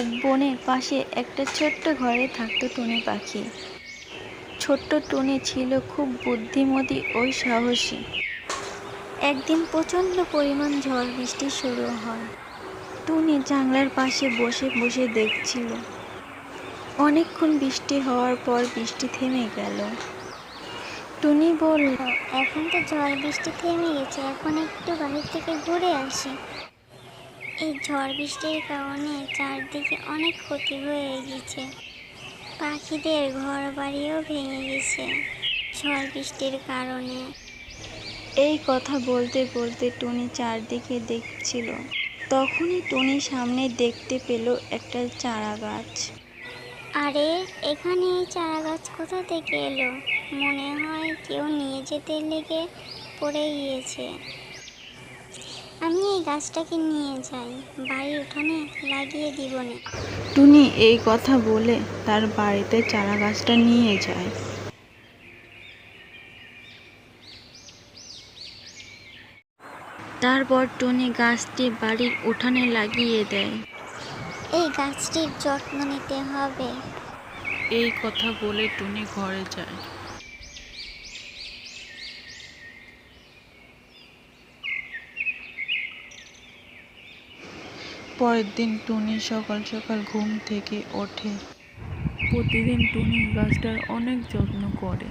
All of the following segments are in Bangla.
এক বনের পাশে একটা ছোট্ট ঘরে থাকতো টুনি পাখি। ছোট্ট টুনি ছিল খুব বুদ্ধিমতী ও সাহসী। একদিন প্রচণ্ড পরিমাণ ঝড় বৃষ্টি শুরু হয়। টুনি জানলার পাশে বসে বসে দেখছিল। অনেকক্ষণ বৃষ্টি হওয়ার পর বৃষ্টি থেমে গেল। টুনি বলল, এখন তো ঝড় বৃষ্টি থেমে গেছে, এখন একটু বাহির থেকে ঘুরে আসি। এই ঝড় বৃষ্টির কারণে চারদিকে অনেক ক্ষতি হয়ে গেছে। পাখিদের ঘর বাড়িও ভেঙে গেছে ঝড় বৃষ্টির কারণে। এই কথা বলতে বলতে টুনি চারদিকে দেখছিল। তখনই টুনি সামনে দেখতে পেল একটা চারা গাছ আরে এখানে এই চারা গাছ কোথা থেকে এলো? মনে হয় কেউ নিয়ে যেতে লেগে পড়ে গিয়েছে। আমি এই গাছটাকে নিয়ে যাই। বাড়ির উঠানে লাগিয়ে দিব না টুনি এই কথা বলে তার বাড়িতে চারা গাছটা নিয়ে যায়। তারপর টুনি গাছটি বাড়ির উঠানে লাগিয়ে দেয়। এই গাছটির যত্ন নিতে হবে। এই কথা বলে টুনি ঘরে যায়। পরের দিন টুনি সকাল সকাল ঘুম থেকে ওঠে। প্রতিদিন টুনি গাছটার অনেক যত্ন করে।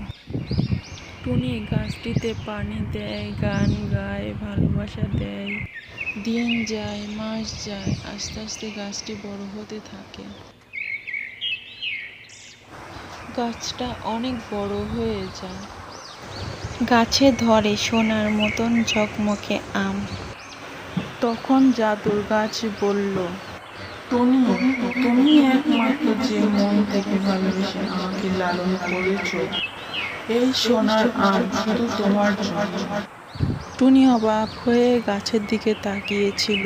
টুনি গাছটিতে পানি দেয় গান গায় ভালোবাসা দেয়। দিন যায় মাস যায় আস্তে আস্তে গাছটি বড় হতে থাকে। গাছটা অনেক বড় হয়ে যায়। গাছে ধরে সোনার মতন ঝকমকে আম। তখন জাদুর গাছ বলল টনি তুমি একমাত্র যে মন থেকে ভালোবেসে আমাকে লালন করেছ এই সোনার আম শুধু তোমার জন্য। টুনি অবাক হয়ে গাছের দিকে তাকিয়েছিল।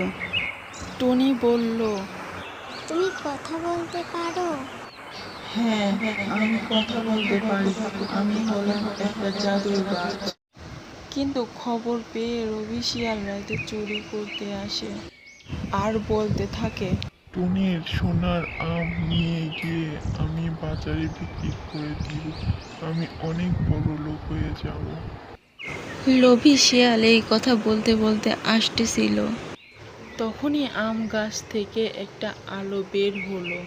টুনি বলল তুমি কথা বলতে পারো? হ্যাঁ আমি কথা বলতে পারি। আমি হলাম একটা জাদুর গাছ। কিন্তু খবর পেয়ে রবি শিয়াল রাতে চুরি করতে আসে। আর বলতে থাকে টুনির সোনার আম নিয়ে গিয়ে আমি বাজারে বিক্রি করে দিব আমি অনেক বড় লোক হয়ে যাব। লোভী শিয়াল এই কথা বলতে বলতে আসতেছিল। তখনই আম গাছ থেকে একটা আলো বের হলো।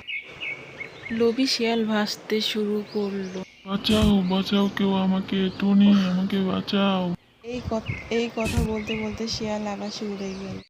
লোভী শিয়াল ভাসতে শুরু করল। বাঁচাও বাঁচাও কেউ আমাকে। টুনি আমাকে বাঁচাও। এই কথা বলতে বলতে শিয়াল আকাশে উড়ে গেল।